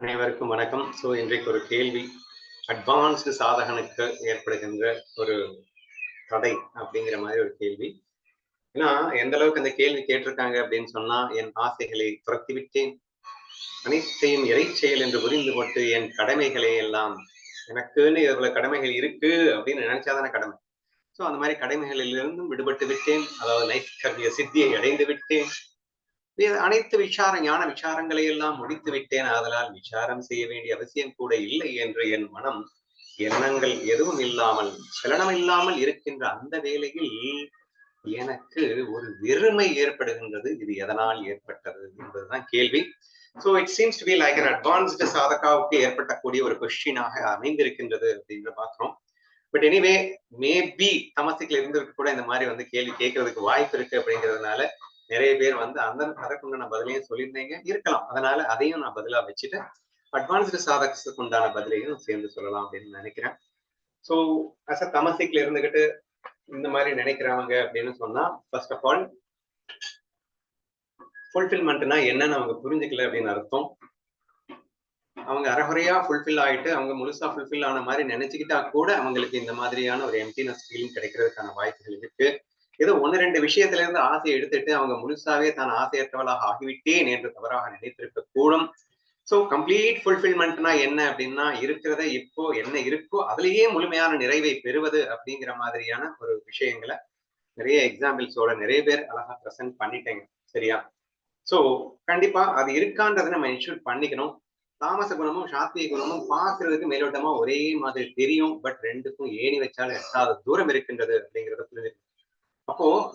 அனைவருக்கும் வணக்கம். ஸோ இன்றைக்கு ஒரு கேள்வி. அட்வான்ஸ்டு சாதகனுக்கு ஏற்படுகின்ற ஒரு தடை அப்படிங்கிற மாதிரி ஒரு கேள்வி. ஏன்னா எந்த அளவுக்கு அந்த கேள்வி கேட்டிருக்காங்க அப்படின்னு சொன்னா என் ஆசைகளை துரத்தி விட்டேன் அனைத்தையும் இறைச்செயல் என்று புரிந்து கொண்டு என் கடமைகளை எல்லாம் எனக்குன்னு இவ்வளவு கடமைகள் இருக்கு அப்படின்னு நினைச்சாதானே கடமை. ஸோ அந்த மாதிரி கடமைகளிலிருந்தும் விடுபட்டு விட்டேன். அதாவது நைஷ்கர்மிய சித்தியை அடைந்து விட்டேன். அனைத்து விசார ஞான விசாரங்களை எல்லாம் முடித்து விட்டேன். ஆதலால் விசாரம் செய்ய வேண்டிய அவசியம் கூட இல்லை என்று என் மனம் எண்ணங்கள் எதுவும் இல்லாமல் சலனம் இல்லாமல் இருக்கின்ற அந்த வேளையில் எனக்கு ஒரு வெறுமை ஏற்படுகின்றது. இது எதனால் ஏற்பட்டது என்பதுதான் கேள்வி. So it seems to be like an advanced சாதகாவுக்கு ஏற்பட்டக்கூடிய ஒரு கொஸ்டினாக அமைந்திருக்கின்றது அப்படின்ற பார்க்குறோம் பட் எனிவே மேபி தமசிக்கல இருந்துட்டு கூட இந்த மாதிரி வந்து கேள்வி கேட்கறதுக்கு வாய்ப்பு இருக்கு அப்படிங்கிறதுனால நிறைய பேர் வந்து அந்த அதற்குண்டான பதிலையும் சொல்லியிருந்தீங்க. இருக்கலாம். அதனால அதையும் நான் பதிலா வச்சுட்டு அட்வான்ஸ்டு சாதகத்துக்கு உண்டான பதிலையும் சேர்ந்து சொல்லலாம் அப்படின்னு நினைக்கிறேன். ஸோ அஸ் அ தமசிக்ல இருந்துகிட்டு இந்த மாதிரி நினைக்கிறவங்க அப்படின்னு சொன்னா ஃபர்ஸ்ட் ஆஃப் ஆல் ஃபுல்ஃபில்மெண்ட்னா என்னன்னு அவங்க புரிஞ்சுக்கல அப்படின்னு அர்த்தம். அவங்க அறகுறையா ஃபுல்ஃபில் ஆயிட்டு அவங்க முழுசா ஃபுல்ஃபில் ஆன மாதிரி நினைச்சுக்கிட்டா கூட அவங்களுக்கு இந்த மாதிரியான ஒரு எம்டினஸ் ஃபீலிங் கிடைக்கிறதுக்கான வாய்ப்புகள் இருக்கு. ஏதோ ஒன்னு ரெண்டு விஷயத்துல இருந்து ஆசையை எடுத்துட்டு அவங்க முழுசாவே தான் ஆசையற்றவளாக ஆகிவிட்டேன் என்று தவறாக நினைத்திருக்க கூடும். ஸோ கம்ப்ளீட் ஃபுல்ஃபில்மெண்ட்னா என்ன அப்படின்னா இருக்கிறத இப்போ என்ன இருக்கோ அதுலயே முழுமையான நிறைவை பெறுவது அப்படிங்கிற மாதிரியான ஒரு விஷயங்களை நிறைய எக்ஸாம்பிள்ஸோட நிறைய பேர் அழகா ப்ரெசென்ட் பண்ணிட்டேங்க. சரியா? ஸோ கண்டிப்பா அது இருக்கான்றதை நம்ம இன்ஷூர் பண்ணிக்கணும். தாமச குணமும் சாத்திய குணமும் பார்க்கறதுக்கு மேலோட்டமா ஒரே மாதிரி தெரியும். பட் ரெண்டுக்கும் ஏணி வச்சாலும் எட்டாவது தூரம் இருக்கின்றது அப்படிங்கிறத புரிஞ்சுக்கணும்.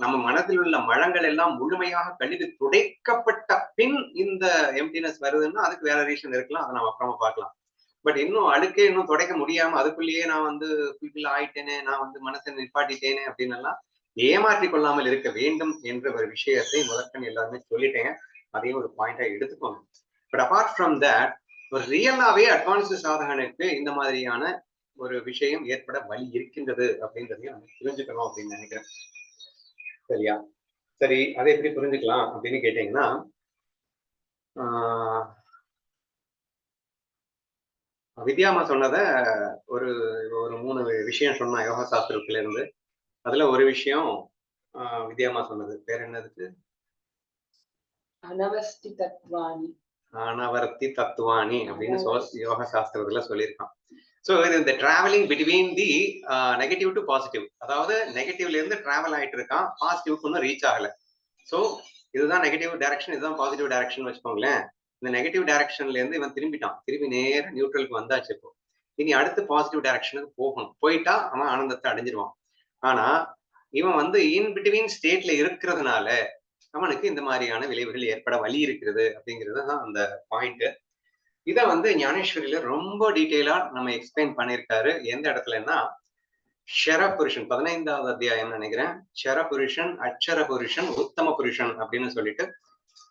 நம்ம மனதில் உள்ள மழங்கள் எல்லாம் முழுமையாக கழிவு துடைக்கப்பட்ட பின் இந்த எம்டினஸ் வருதுன்னா அதுக்கு வேற ரீசன் இருக்கலாம். அதை நம்ம அப்புறமா பார்க்கலாம். பட் இன்னும் அழுக்கே இன்னும் துடைக்க முடியாம அதுக்குள்ளேயே நான் வந்து ஃபுல்ஃபில் ஆயிட்டேனே நான் வந்து மனசை நிப்பாட்டிட்டேனே அப்படின்னு எல்லாம் ஏமாற்றி கொள்ளாமல் இருக்க வேண்டும் என்ற ஒரு விஷயத்தை முதற்கண் எல்லாருமே சொல்லிட்டேங்க. அதையும் ஒரு பாயிண்டா எடுத்துக்கோங்க. பட் அபார்ட் ஃப்ரம் தட் ஒரு ரியலாவே அட்வான்ஸ்டு சாதகனுக்கு இந்த மாதிரியான ஒரு விஷயம் ஏற்பட வழி இருக்கின்றது அப்படின்றதையும் நம்ம புரிஞ்சுக்கணும் அப்படின்னு நினைக்கிறேன். சரியா? சரி அதை எப்படி புரிஞ்சுக்கலாம் அப்படின்னு கேட்டீங்கன்னா வித்யாமா சொன்னத ஒரு ஒரு மூணு விஷயம் சொன்னா யோகா சாஸ்திரத்துல இருந்து அதுல ஒரு விஷயம் வித்யாமா சொன்னது. பேர் என்னதுக்கு? அனவஸ்தி தத்வானி. அனவர்த்தி தத்துவானி அப்படின்னு யோக சாஸ்திரத்துல சொல்லியிருக்கான். ஸோ இது இந்த travelling between the negative to positive அதாவது நெகட்டிவ்ல இருந்து டிராவல் ஆயிட்டு இருக்கான் பாசிட்டிவ்க்கு ஒன்றும் ரீச் ஆகல. ஸோ இதுதான் நெகட்டிவ் டைரக்ஷன் இதுதான் பாசிட்டிவ் டைரக்ஷன் வச்சுக்கோங்களேன். இந்த நெகட்டிவ் டைரக்ஷன்ல இருந்து இவன் திரும்பிட்டான். திரும்பி நேர நியூட்ரலுக்கு வந்தாச்சு இப்போ. இனி அடுத்து பாசிட்டிவ் டைரக்ஷனுக்கு போகணும். போயிட்டா அவன் ஆனந்தத்தை அடைஞ்சிருவான். ஆனா இவன் வந்து இன் பிட்வீன் ஸ்டேட்ல இருக்கிறதுனால அவனுக்கு இந்த மாதிரியான விளைவுகள் ஏற்பட வழி இருக்கிறது அப்படிங்கிறது தான் அந்த பாயிண்ட் இதை வந்து ஞானேஸ்வரியில ரொம்ப டீட்டெயிலா நம்ம எக்ஸ்பிளைன் பண்ணியிருக்காரு. எந்த இடத்துலன்னா ஷர புருஷன் பதினைந்தாவது அத்தியாயம் நினைக்கிறேன். ஷர புருஷன் அச்சர புருஷன் உத்தம புருஷன் அப்படின்னு சொல்லிட்டு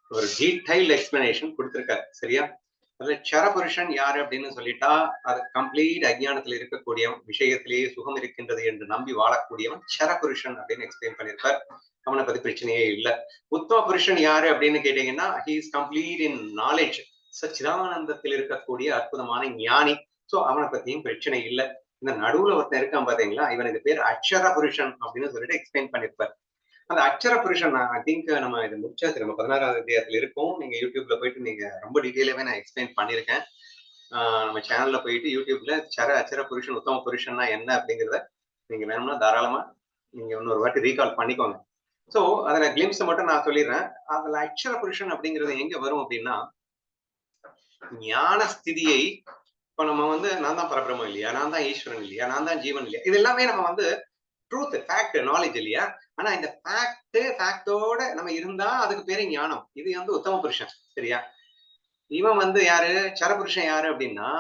ஒரு டீடைல் எக்ஸ்பிளனேஷன் கொடுத்திருக்காரு. சரியா? அதுல சர புருஷன் யாரு அப்படின்னு சொல்லிட்டா அது கம்ப்ளீட் அஜ்ஞானத்துல இருக்கக்கூடிய விஷயத்திலேயே சுகம் இருக்கின்றது என்று நம்பி வாழக்கூடியவன் சர புருஷன் அப்படின்னு எக்ஸ்பிளைன் பண்ணியிருப்பார். அவனை பத்தி பிரச்சனையே இல்லை. உத்தம புருஷன் யாரு அப்படின்னு கேட்டீங்கன்னா he is complete in knowledge சச்சிதானந்தத்தில் இருக்கக்கூடிய அற்புதமான ஞானி. சோ அவனை பத்தியும் பிரச்சனை இல்லை. இந்த நடுவுல ஒருத்தன் இருக்கான் பாத்தீங்களா? இவனுக்கு பேர் அக்ஷர புருஷன் அப்படின்னு சொல்லிட்டு எக்ஸ்பிளைன் பண்ணிருப்பார். அந்த அக்ஷர புருஷன் ஐ திங்க் நம்ம இது முடிச்சாச்சு. நம்ம பதினாறாவது தேதியத்துல இருக்கோம். நீங்க யூடியூப்ல போயிட்டு நீங்க ரொம்ப டீட்டெயிலாவே நான் எக்ஸ்பிளைன் பண்ணியிருக்கேன். நம்ம சேனல்ல போயிட்டு யூடியூப்ல சர அச்சர புருஷன் உத்தம புருஷன்னா என்ன அப்படிங்கிறத நீங்க வேணும்னா தாராளமா நீங்க இன்னொரு வாட்டி ரீகால் பண்ணிக்கோங்க. ஸோ அதுல கிளிம்ஸ் மட்டும் நான் சொல்லிடுறேன். அதுல அக்ஷர புருஷன் அப்படிங்கிறது எங்க வரும் அப்படின்னா ஞான ஸ்திதியை இப்ப நம்ம வந்து நான் தான் பரபிரமம் இல்லையா? நான் தான் ஈஸ்வரன் இல்லையா? நான் தான் ஜீவன் இல்லையா? இது எல்லாமே நம்ம வந்து ட்ரூத் ஃபேக்ட் நாலேஜ் இல்லையா? ஆனா இந்த ஃபேக்ட் ஃபேக்டோட நம்ம இருந்தா அதுக்கு பேரு ஞானம். இது வந்து உத்தம புருஷன் சரியா? இவன் வந்து யாரு? சரபுருஷன் யாரு அப்படின்னா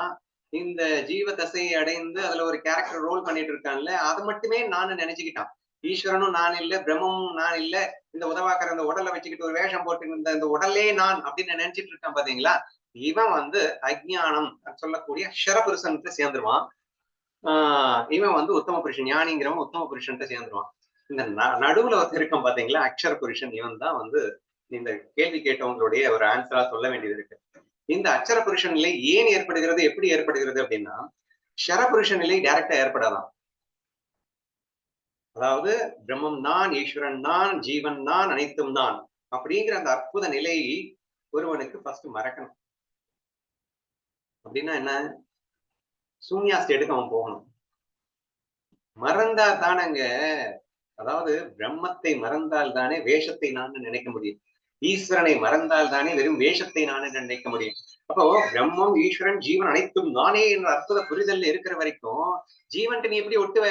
இந்த ஜீவ தசையை அடைந்து அதுல ஒரு கேரக்டர் ரோல் பண்ணிட்டு இருக்கான்ல அதை மட்டுமே நான் நினைச்சுக்கிட்டான். ஈஸ்வரனும் நான் இல்ல பிரம்மமும் நான் இல்ல இந்த உதவாக்கிற இந்த உடலை வச்சுக்கிட்டு ஒரு வேஷம் போட்டு இந்த இந்த உடலே நான் அப்படின்னு நினைச்சிட்டு இருக்கான் பாத்தீங்களா? இவன் வந்து அஜ்ஞானம் சொல்லக்கூடிய ஷரபுருஷன்ட்டு சேர்ந்துருவான். ஆஹ் இவன் வந்து உத்தம புருஷன் ஞானிங்கிறவன் உத்தம புருஷன்கிட்ட சேர்ந்துருவான். இந்த நடுவுல ஒருத்தர் இருக்கான் பாத்தீங்களா? அக்ஷர புருஷன். இவன் தான் வந்து இந்த கேள்வி கேட்டவங்களுடைய ஒரு ஆன்சரா சொல்ல வேண்டியது இருக்கு. இந்த அச்சர புருஷ நிலை ஏன் ஏற்படுகிறது? எப்படி ஏற்படுகிறது அப்படின்னா ஷரபுருஷ நிலை டைரக்டா ஏற்படாதான். அதாவது பிரம்மம் நான் ஈஸ்வரன் நான் ஜீவன் நான் அனைத்தும் நான் அப்படிங்கிற அந்த அற்புத நிலையை ஒருவனுக்கு ஃபர்ஸ்ட் மறக்கணும். அப்படின்னா என்ன? சூன்யா ஸ்டேட்டுக்கு அவன் போகணும். மறந்தா தானங்க. அதாவது பிரம்மத்தை மறந்தால் தானே வேஷத்தை நான் நினைக்க முடியும். ஈஸ்வரனை மறந்தால் தானே வெறும் வேஷத்தை நான் நினைக்க முடியும். அப்போ பிரம்மம் ஈஸ்வரன் ஜீவன் அனைத்தும் நானே என்ற அற்புத புரிதல்ல இருக்கிற வரைக்கும் ஜீவன்ட்டு நீ எப்படி ஒட்டுவ?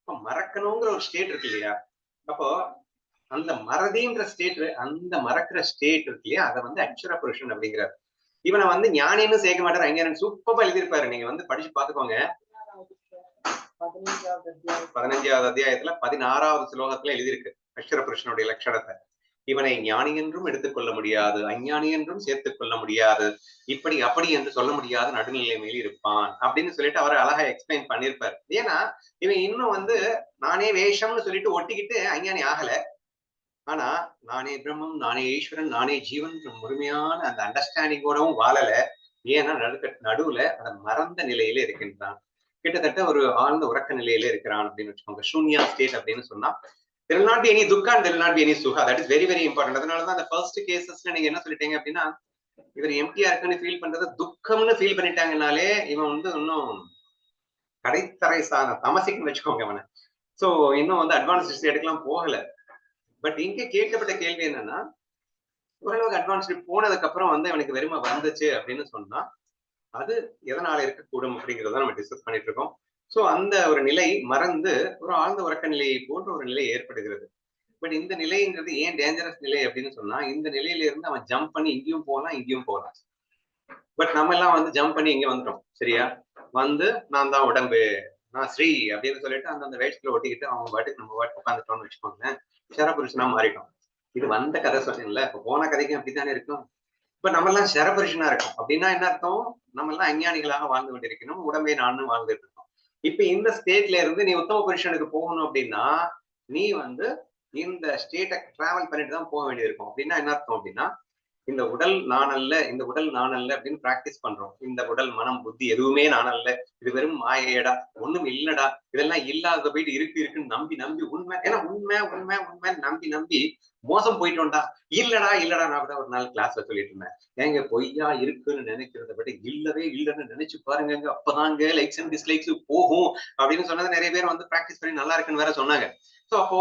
அப்ப மறக்கணுங்கிற ஒரு ஸ்டேட் இருக்கு இல்லையா? அப்போ அந்த மறதின்ற ஸ்டேட் அந்த மறக்கிற ஸ்டேட் இருக்கு இல்லையா? அதை வந்து அக்ஷர புருஷன் அப்படிங்கிறார். இவனை வந்து ஞானின்னு சேர்க்க மாட்டாரு அங்க சூப்பரா எழுதியிருப்பாரு. நீங்க வந்து படிச்சு பாத்துக்கோங்க பதினஞ்சாவது அத்தியாயத்துல பதினாறாவது ஸ்லோகத்துல எழுதியிருக்கு. அக்ஷர புருஷனுடைய லட்சணத்தை. இவனை ஞானி என்றும் எடுத்துக்கொள்ள முடியாது அஞ்ஞானி என்றும் சேர்த்துக் கொள்ள முடியாது. இப்படி அப்படி என்று சொல்ல முடியாத நடுநிலைமையில் இருப்பான் அப்படின்னு சொல்லிட்டு அவர் அழகா எக்ஸ்பிளைன் பண்ணிருப்பார் ஏன்னா இவன் இன்னும் வந்து நானே வேஷம்னு சொல்லிட்டு ஒட்டிக்கிட்டு அஞ்ஞானி ஆகல. ஆனா நானே பிரம்மம் நானே ஈஸ்வரன் நானே ஜீவன் முழுமையான அந்த அண்டர்ஸ்டாண்டிங்கோடவும் வாழல. ஏன்னா நடுக்க நடுவுல அதை மறந்த நிலையில இருக்கின்றான். கிட்டத்தட்ட ஒரு ஆழ்ந்த உறக்க நிலையில இருக்கிறான் அப்படின்னு வச்சுக்கோங்க. சூன்யா ஸ்டேட் அப்படின்னு சொன்னா தில் நாட் எனி துக்கான் and not any Suga. That is very very important அதனாலதான் அந்த ஃபர்ஸ்ட் கேசஸ்ல நீங்க என்ன சொல்லிட்டீங்க அப்படின்னா இவர் எம்டியா இருக்குன்னு ஃபீல் பண்றது துக்கம்னு ஃபீல் பண்ணிட்டாங்கனாலே இவன் வந்து இன்னும் கடைத்தரை சாண தமசிக்குன்னு வச்சுக்கோங்க அவனை சோ இன்னும் வந்து அட்வான்ஸ் எடுக்கலாம் போகல. பட் இங்க கேட்கப்பட்ட கேள்வி என்னன்னா ஓரளவுக்கு அட்வான்ஸ்டு போனதுக்கு அப்புறம் வந்து அவனுக்கு வெறுமை வந்துச்சு அப்படின்னு சொன்னா அது எதனால இருக்கக்கூடும் அப்படிங்கறத நம்ம டிஸ்கஸ் பண்ணிட்டு இருக்கோம். சோ அந்த ஒரு நிலை மறந்து ஒரு ஆழ்ந்த உறக்க நிலையை போன்ற ஒரு நிலை ஏற்படுகிறது. பட் இந்த நிலைங்கிறது ஏன் டேஞ்சரஸ் நிலை அப்படின்னு சொன்னா இந்த நிலையில இருந்து அவன் ஜம்ப் பண்ணி இங்கேயும் போகலாம் இங்கேயும் போகலாம் பட் நம்ம எல்லாம் வந்து ஜம்ப் பண்ணி இங்க வந்துட்டோம் சரியா? வந்து நான் தான் உடம்பு நான் ஸ்ரீ அப்படின்னு சொல்லிட்டு அந்த அந்த வேஷத்துல ஒட்டிக்கிட்டு அவங்க பாட்டுக்கு நம்ம பாட்டு உட்காந்துட்டோம்னு வச்சுக்கோங்களேன். சரபுருஷனா மாறிடும். இது வந்த கதை சொன்னீங்கல்ல இப்ப போன கதைக்கும் அப்படித்தானே இருக்கும்? இப்ப நம்ம எல்லாம் சரபுருஷனா இருக்கும். அப்படின்னா என்ன அர்த்தம்? நம்ம எல்லாம் அஞ்ஞானிகளாக வாழ்ந்து கொண்டிருக்கணும். உடம்பை நானும் வாழ்ந்துட்டு இருக்கோம். இப்ப இந்த ஸ்டேட்ல இருந்து நீ உத்தம புருஷனுக்கு போகணும் அப்படின்னா நீ வந்து இந்த ஸ்டேட்டை டிராவல் பண்ணிட்டு தான் போக வேண்டியிருக்கும் அப்படின்னா என்ன அர்த்தம் அப்படின்னா இந்த உடல் நான் அல்ல இந்த உடல் நான் அல்ல அப்படின்னு பிராக்டிஸ் பண்றோம். இந்த உடல் மனம் புத்தி எதுவுமே நான் அல்ல. இது வெறும் மாயேடா ஒண்ணும் இல்லடா. இதெல்லாம் இல்லாத போயிட்டு இருக்கு இருக்குன்னு நம்பி நம்பி உண்மை. ஏன்னா உண்மை உண்மை உண்மை நம்பி நம்பி மோசம் போயிட்டோம்டா. இல்லடா இல்லடா நான் கூட ஒரு நாள் கிளாஸ்ல சொல்லிட்டு இருந்தேன். ஏங்க பொய்யா இருக்குன்னு நினைக்கிறத விட இல்லவே இல்லைன்னு நினைச்சு பாருங்க அப்பதாங்க லைக்ஸ் அண்ட் டிஸ்லைக்ஸ் போகும் அப்படின்னு சொன்னது நிறைய பேர் வந்து பிராக்டிஸ் பண்ணி நல்லா இருக்குன்னு வேற சொன்னாங்க. சோ அப்போ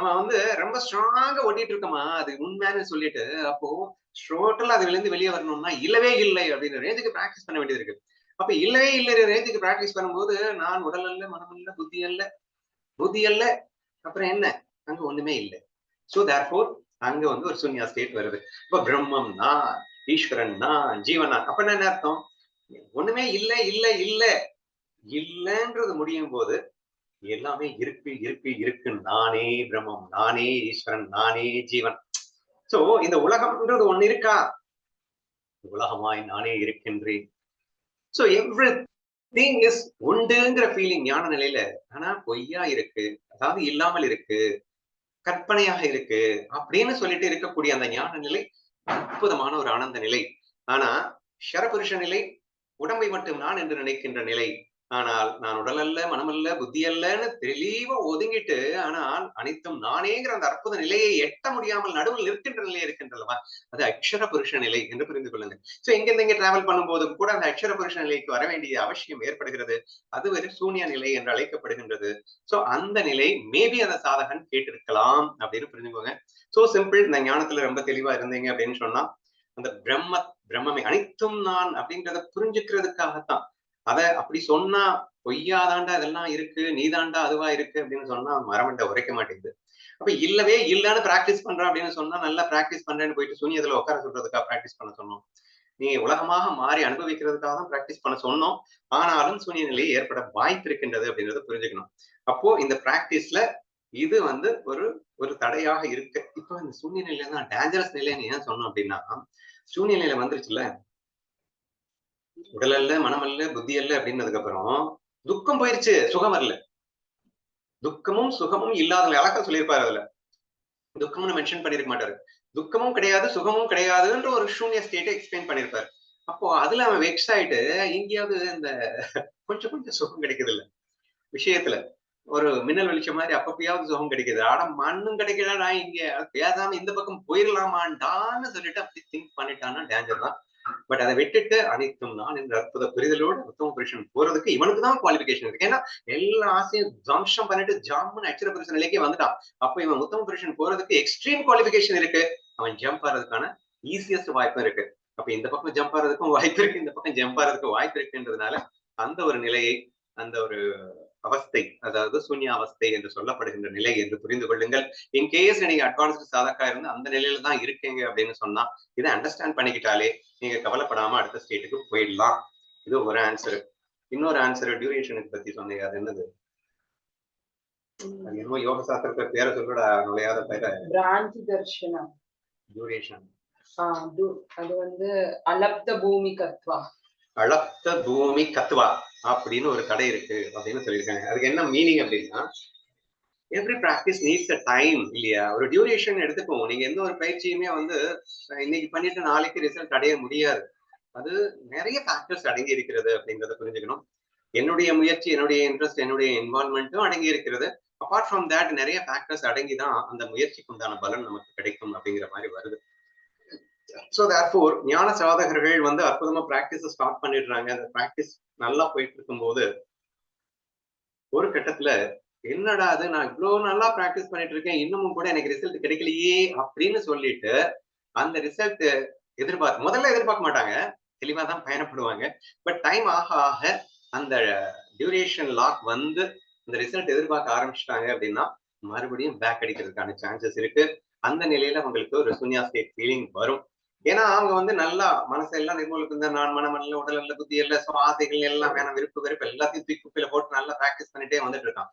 நம்ம வந்து ரொம்ப ஸ்ட்ராங்கா ஒட்டிட்டு இருக்கோமா? அது உண்மைன்னு சொல்லிட்டு அப்போ டோட்டலா அதுல இருந்து வெளியே வரணும்னா இல்லவே இல்லை அப்படின்னு ரேஞ்சுக்கு பிராக்டிஸ் பண்ண வேண்டியது இருக்கு. அப்ப இல்லவே இல்லை ரேஞ்சுக்கு பிராக்டிஸ் பண்ணும்போது நான் உடல் அல்ல மனம் அல்ல புத்தி அல்ல புத்தி அல்ல அப்புறம் என்ன? அங்க ஒண்ணுமே இல்லை. சோ தேர்ஃபோர் அங்க வந்து ஒரு சூன்யா ஸ்டேட் வருது. இப்ப பிரம்மம் நான் ஈஸ்வரன் நான் ஜீவனா நான். அப்ப என்ன அர்த்தம்? ஒண்ணுமே இல்லை இல்ல இல்ல. இல்லைன்றது முடியும் போது எல்லாமே இருக்கு இருக்கு இருக்கு நானே பிரம்மம் நானே ஈஸ்வரன் நானே ஜீவன். சோ இந்த உலகம்ன்றது ஒண்ணு இருக்கா? உலகமாய் நானே இருக்கின்றேன். சோ எவ்ரி திங் இஸ் உண்டுங்கிற ஃபீலிங் ஞான நிலையில. ஆனா பொய்யா இருக்கு. அதாவது இல்லாமல் இருக்கு. கற்பனையாக இருக்கு. அப்படின்னு சொல்லிட்டு இருக்கக்கூடிய அந்த ஞான நிலை அற்புதமான ஒரு ஆனந்த நிலை. ஆனா ஷரபுருஷ நிலை உடம்பை மட்டும் நான் என்று நினைக்கின்ற நிலை. ஆனால் நான் உடல் அல்ல மனமல்ல புத்தி அல்லன்னு தெளிவா ஒதுங்கிட்டு ஆனால் அனைத்தும் நானேங்கிற அந்த அற்புத நிலையை எட்ட முடியாமல் நடுவில் நிற்கின்ற நிலை இருக்கின்றல்லவா? அது அக்ஷர புருஷ நிலை என்று புரிந்து கொள்ளுங்க சோ எங்க டிராவல் பண்ணும்போது கூட அந்த அக்ஷர புருஷ நிலைக்கு வர வேண்டிய அவசியம் ஏற்படுகிறது. அது ஒரு சூன்ய நிலை என்று அழைக்கப்படுகின்றது. சோ அந்த நிலை மேபி அந்த சாதகன் கேட்டிருக்கலாம் அப்படின்னு புரிஞ்சுக்கோங்க சோ சிம்பிள் இந்த ஞானத்துல ரொம்ப தெளிவா இருந்தீங்க அப்படின்னு சொன்னா அந்த பிரம்ம பிரம்மமே அனைத்தும் நான் அப்படின்றத புரிஞ்சுக்கிறதுக்காகத்தான். அத அப்படி சொன்னா பொய்யாதாண்டா இதெல்லாம் இருக்கு நீதாண்டா அதுவா இருக்கு அப்படின்னு சொன்னா மரமண்ட உரைக்க மாட்டேங்குது. அப்ப இல்லவே இல்லன்னு பிராக்டிஸ் பண்றேன் அப்படின்னு சொன்னா நல்லா பிராக்டிஸ் பண்றேன்னு போயிட்டு சூன்யத்துல உட்கார சொல்றதுக்காக பிராக்டிஸ் பண்ண சொன்னோம். நீ உலகமாக மாறி அனுபவிக்கிறதுக்காக தான் பிராக்டிஸ் பண்ண சொன்னோம். ஆனாலும் சூனிய நிலை ஏற்பட வாய்ப்பு இருக்கின்றது அப்படின்றத புரிஞ்சுக்கணும். அப்போ இந்த பிராக்டிஸ்ல இது வந்து ஒரு ஒரு தடையாக இருக்கு. இப்போ இந்த சூன்ய நிலையில தான் டேஞ்சரஸ் நிலைன்னு ஏன் சொன்னோம் அப்படின்னா சூன்ய நிலை வந்துருச்சுல்ல? உடல் அல்ல மனம் அல்ல புத்தி அல்ல அப்படின்னதுக்கு அப்புறம் துக்கம் போயிருச்சு சுகம் வரல. துக்கமும் சுகமும் இல்லாத அழக்கம் சொல்லியிருப்பாரு அதுல. துக்கம்னு மென்ஷன் பண்ணிருக்க மாட்டாரு. துக்கமும் கிடையாது சுகமும் கிடையாதுன்ற ஒரு சூன்ய ஸ்டேட்டை எக்ஸ்பிளைன் பண்ணிருப்பாரு. அப்போ அதுல அவன் வெக்ஸ் ஆயிட்டு எங்கேயாவது இந்த கொஞ்சம் கொஞ்சம் சுகம் கிடைக்குது இல்ல. விஷயத்துல ஒரு மின்னல் வெளிச்சம் மாதிரி அப்பப்பயாவது சுகம் கிடைக்குது. ஆனா மண்ணும் கிடைக்கலடா இங்க. பேசாம இந்த பக்கம் போயிடலாமான்டான்னு சொல்லிட்டு அப்படி திங்க் பண்ணிட்டான்னா டேஞ்சர் தான். பட் அதை விட்டுட்டு அனைத்தும் நான் என்ற அற்புத புரிதலோடு உத்தம புருஷன் போறதுக்கு இவனுக்கு தான் குவாலிபிகேஷன் இருக்கு. ஏன்னா எல்லா ஆசையும் துவம்சம் பண்ணிட்டு ஜாமுன்னு அச்சர புருஷன் நிலைக்கு வந்துட்டான். அப்ப இவன் உத்தம புருஷன் போறதுக்கு எக்ஸ்ட்ரீம் குவாலிபிகேஷன் இருக்கு. அவன் ஜம்ப் ஆறதுக்கான ஈஸியஸ்ட் வாய்ப்பு இருக்கு. அப்ப இந்த பக்கம் ஜம்ப் ஆறதுக்கும் வாய்ப்பு இருக்கு இந்த பக்கம் ஜம்ப் ஆறதுக்கும் வாய்ப்பு இருக்குன்றதுனால அந்த ஒரு நிலையை அந்த ஒரு அவஸ்தை அதாவது சூன்ய அவஸ்தை என்று சொல்லப்படுகின்ற நிலை என்று புரிந்து கொள்ளுங்கள். இன்கேஸ் நீங்க அட்வான்ஸ்டு சாதக்கா இருந்து அந்த நிலையில தான் இருக்கீங்க அப்படின்னு சொன்னா இதை அண்டர்ஸ்டாண்ட் பண்ணிக்கிட்டாலே நீங்க கவலைப்படாம அடுத்த ஸ்டேட்டுக்கு போயிடலாம். இது ஒரு ஆன்சர் இன்னொரு ஆன்சர் டியூரேஷனுக்கு பத்தி சொன்னீங்க. அது என்னது? என்னமோ யோக சாஸ்திரத்தை பேரை சொல்லோட நுழையாத பேர. பிராந்தி தர்ஷனம். டியூரேஷன் அது வந்து அலப்த பூமி கத்வா அளப்த பூமி கத்துவா அப்படின்னு ஒரு கடை இருக்கு அப்படின்னு சொல்லியிருக்காங்க. அதுக்கு என்ன மீனிங் அப்படின்னா every practice needs a time இல்லையா? ஒரு டியூரேஷன் எடுத்துக்கோங்க நீங்க எந்த ஒரு பயிற்சியுமே வந்து இன்னைக்கு பண்ணிட்டு நாளைக்கு ரிசல்ட் அடைய முடியாது. அது நிறைய ஃபேக்டர்ஸ் அடங்கி இருக்கிறது அப்படிங்கறத புரிஞ்சுக்கணும். என்னுடைய முயற்சி என்னுடைய இன்ட்ரெஸ்ட் என்னுடைய இன்வால்மெண்ட்டும் அடங்கி இருக்கிறது. அப்பார்ட் ஃப்ரம் தேட் நிறைய ஃபேக்டர்ஸ் அடங்கி தான் அந்த முயற்சிக்கு உண்டான பலன் நமக்கு கிடைக்கும் அப்படிங்கிற மாதிரி வருது. ஸோ தேர்ஃபோர் ஞான சாதகர்கள் வந்து அற்புதமா ப்ராக்டிஸ் ஸ்டார்ட் பண்ணிடுறாங்க. அந்த ப்ராக்டிஸ் நல்லா போயிட்டு இருக்கும்போது ஒரு கட்டத்துல என்னடா அது நான் இவ்வளவு நல்லா ப்ராக்டிஸ் பண்ணிட்டு இருக்கேன் இன்னமும் கூட எனக்கு ரிசல்ட் கிடைக்கலையே அப்படின்னு சொல்லிட்டு அந்த ரிசல்ட் எதிர்பார்த்து முதல்ல எதிர்பார்க்க மாட்டாங்க. தெளிவா தான் பயணப்படுவாங்க. பட் டைம் ஆக ஆக அந்த டியூரேஷன் லாக் வந்து அந்த ரிசல்ட் எதிர்பார்க்க ஆரம்பிச்சிட்டாங்க அப்படின்னா மறுபடியும் பேக் அடிக்கிறதுக்கான சான்சஸ் இருக்கு. அந்த நிலையில உங்களுக்கு ஒரு சுன்யா ஸ்டேட் ஃபீலிங் வரும். ஏன்னா அவங்க வந்து நல்லா மனசெல்லாம் நிர்மூலுக்கு இந்த நான் மனம் அல்ல உடல் அல்ல புத்தி so ஆசைகள் எல்லாம் வேணாம் விருப்பு வெறுப்பு எல்லாத்தையும் தூக்கி குப்பையில போட்டு நல்லா ப்ராக்டிஸ் பண்ணிட்டே வந்துட்டு இருக்கான்.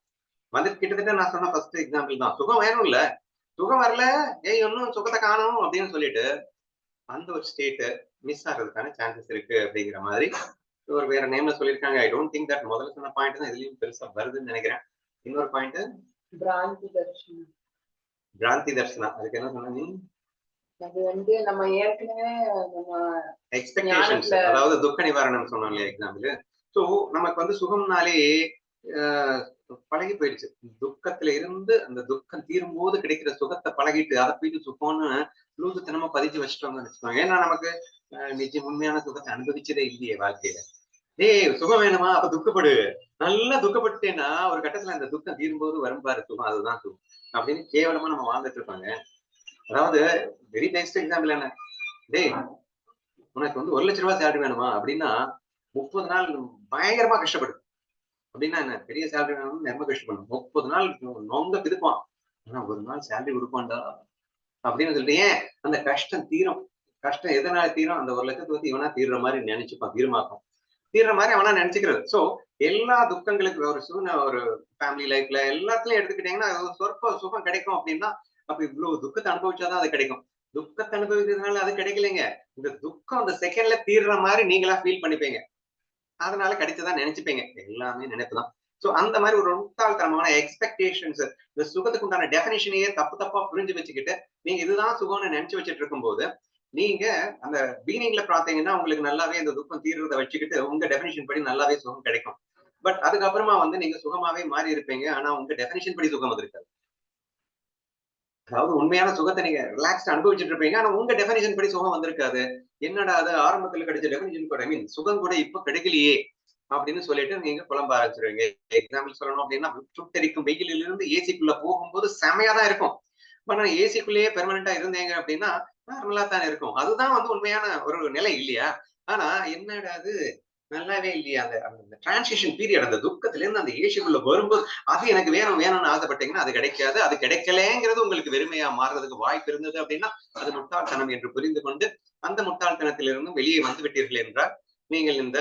வந்து கிட்டத்தட்ட நான் சொன்ன ஃபர்ஸ்ட் எக்ஸாம்பிள் தான். சுகம் வேணும் இல்ல? சுகம் வரல? ஏய் இன்னும் சுகத்தை காணும் அப்படின்னு சொல்லிட்டு அந்த ஒரு ஸ்டேட் மிஸ் ஆகிறதுக்கான சான்சஸ் இருக்கு அப்படிங்கிற மாதிரி ஒரு வேற நேம்ல சொல்லியிருக்காங்க. ஐ டோன்ட் திங்க் தட் முதல்ல சொன்ன பாயிண்ட் தான் இதுலயும் பெருசா வருதுன்னு நினைக்கிறேன். இன்னொரு பாயிண்ட் பிராந்தி தர்ஷனம். பிராந்தி தர்சனா அதுக்கு என்ன சொன்ன நீ? அது வந்து நம்ம ஏற்கனவே நம்ம எக்ஸ்பெக்டேஷன்ஸ் அதாவது துக்க நிவாரணம் சொன்னோம் இல்லையா எக்ஸாம்பிள் ஸோ நமக்கு வந்து சுகம்னாலே ஆஹ், பழகி போயிடுச்சு. துக்கத்துல இருந்து அந்த துக்கம் தீரும் போது கிடைக்கிற சுகத்தை பழகிட்டு அதை போயிட்டு சுகம்னு லூசுத்தனமா பதிச்சு வச்சுட்டோம்னு வச்சுக்கோங்க. ஏன்னா நமக்கு நிச்சயம் உண்மையான சுகத்தை அனுபவிச்சதே இல்லையே வாழ்க்கையில. ஏய் சுகம் வேணுமா? அப்ப துக்கப்படு. நல்லா துக்கப்பட்டேன்னா ஒரு கட்டத்துல அந்த துக்கம் தீரும்போது வரும்பாரு சுகம். அதுதான் சுகம். அப்படின்னு கேவலமா நம்ம வாழ்ந்துட்டு இருப்பாங்க. அதாவது வெரி நெக்ஸ்ட் எக்ஸாம்பிள் என்ன? டேய் உனக்கு வந்து ஒரு லட்ச ரூபாய் சேலரி வேணுமா? அப்படின்னா முப்பது நாள் பயங்கரமா கஷ்டப்படும் அப்படின்னா என்ன? பெரிய சேலரி வேணும்னு ரொம்ப கஷ்டப்படும் முப்பது நாள் நொங்க பிதுப்பான் ஆனா ஒரு நாள் சேலரி கொடுப்பான்டா அப்படின்னு சொல்லிட்டு ஏன்? அந்த கஷ்டம் தீரும். கஷ்டம் எதனால தீரும்? அந்த ஒரு லட்சத்தை பத்தி இவனா தீர்ற மாதிரி நினைச்சுப்பான் தீர்மாக்கும். தீர்ற மாதிரி அவனா நினைச்சுக்கிறது. சோ எல்லா துக்கங்களுக்கு ஒரு சூழ்நிலை ஒரு ஃபேமிலி லைஃப்ல எல்லாத்துலயும் எடுத்துக்கிட்டீங்கன்னா சொற்ப சுகம் கிடைக்கும் அப்படின்னா அப்ப இவ்வளவு துக்கத்தை அனுபவிச்சாதான் அது கிடைக்கும். துக்கத்தை அனுபவிக்கிறதுனால அது கிடைக்கலைங்க. இந்த துக்கம் அந்த செகண்ட்ல தீர்ற மாதிரி நீங்களா ஃபீல் பண்ணிப்பீங்க. அதனால கிடைச்சதா நினைச்சுப்பீங்க. எல்லாமே நினைப்புதான். சோ அந்த மாதிரி ஒரு முட்டாள்தனமான எக்ஸ்பெக்டேஷன்ஸ் இந்த சுகத்துக்கு உண்டான டெபினேஷனையே தப்பு தப்பா புரிஞ்சு வச்சுக்கிட்டு நீங்க இதுதான் சுகம்னு நினைச்சு வச்சுட்டு இருக்கும்போது நீங்க அந்த பீனிங்ல பார்த்தீங்கன்னா உங்களுக்கு நல்லாவே இந்த துக்கம் தீர்றத வச்சுக்கிட்டு உங்க டெபினேஷன் படி நல்லாவே சுகம் கிடைக்கும். பட் அதுக்கப்புறமா வந்து நீங்க சுகமாவே மாறி இருப்பீங்க ஆனா உங்க டெபினேஷன் படி சுகம் வந்திருக்காது. அதாவது உண்மையான சுகத்தை நீங்க ரிலாக்ஸ்ட் அனுபவிச்சுட்டு இருப்பீங்க. ஆனா உங்க டெபினேஷன் படி சுகம் வந்திருக்காது. என்னடா அது? ஆரம்பத்துல கிடைச்ச டெபினேஷன் கூட ஐ மீன் சுகம் கூட இப்ப கிடைக்கலையே அப்படின்னு சொல்லிட்டு நீங்க குழம்ப ஆரம்பிச்சிருவீங்க. எக்ஸாம்பிள் சொல்லணும் அப்படின்னா சுட்டரிக்கும் வெயிலில் இருந்து ஏசிக்குள்ள போகும்போது செமையா தான் இருக்கும். பட் நான் ஏசிக்குள்ளேயே பெர்மனண்டா இருந்தீங்க அப்படின்னா நார்மலா தான் இருக்கும். அதுதான் வந்து உண்மையான ஒரு நிலை இல்லையா? ஆனா என்னடா அது? நல்லாவே இல்லையா அந்த அந்த டிரான்சிஷன் பீரியட் அந்த துக்கத்துல இருந்து அந்த ஏசிக்குள்ள வரும்போது அது எனக்கு வேணும் வேணும்னு ஆசைப்பட்டீங்கன்னா அது கிடைக்காது அது கிடைக்கலங்கிறது உங்களுக்கு வெறுமையா மாறுறதுக்கு வாய்ப்பு இருந்தது அப்படின்னா அது முட்டாள்தனம் என்று புரிந்து கொண்டு அந்த முட்டாள்தனத்திலிருந்து வெளியே வந்து விட்டீர்கள் என்றால் நீங்கள் இந்த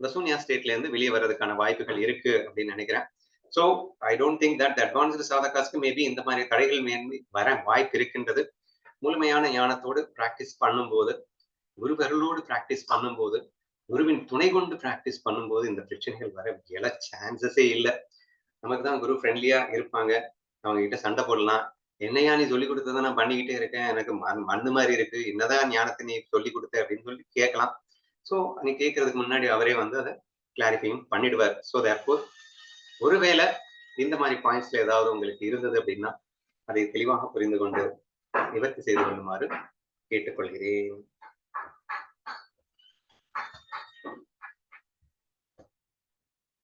இந்த சூன்யா ஸ்டேட்ல இருந்து வெளியே வர்றதுக்கான வாய்ப்புகள் இருக்கு அப்படின்னு நினைக்கிறேன். So I don't think that advanced சாதகாஸ்க்கு maybe இந்த மாதிரி தடைகள் மேன்மை வர வாய்ப்பு இருக்கின்றது. முழுமையான ஞானத்தோடு பிராக்டிஸ் பண்ணும்போது குருவர்களோடு பிராக்டிஸ் பண்ணும்போது குருவின் துணை கொண்டு பிராக்டிஸ் பண்ணும்போது இந்த பிரச்சனைகள் வர எழ சான்சஸே இல்லை. நமக்கு தான் குரு ஃப்ரெண்ட்லியா இருப்பாங்க. அவங்க கிட்ட சண்டை போடலாம். என்னையா நீ சொல்லி கொடுத்ததை நான் பண்ணிக்கிட்டே இருக்கேன். எனக்கு மண் மண்ணு மாதிரி இருக்கு. என்னதான் ஞானத்தை நீ சொல்லி கொடுத்த அப்படின்னு சொல்லி கேட்கலாம். ஸோ நீ கேட்கறதுக்கு முன்னாடி அவரே வந்து அதை கிளாரிஃபையும் பண்ணிடுவார். ஸோ தேர்ஃபோர் ஒருவேளை இந்த மாதிரி பாயிண்ட்ஸ்ல ஏதாவது உங்களுக்கு இருந்தது அப்படின்னா அதை தெளிவாக புரிந்து கொண்டு நிவர்த்தி செய்து கொள்ளுமாறு கேட்டுக்கொள்கிறேன்.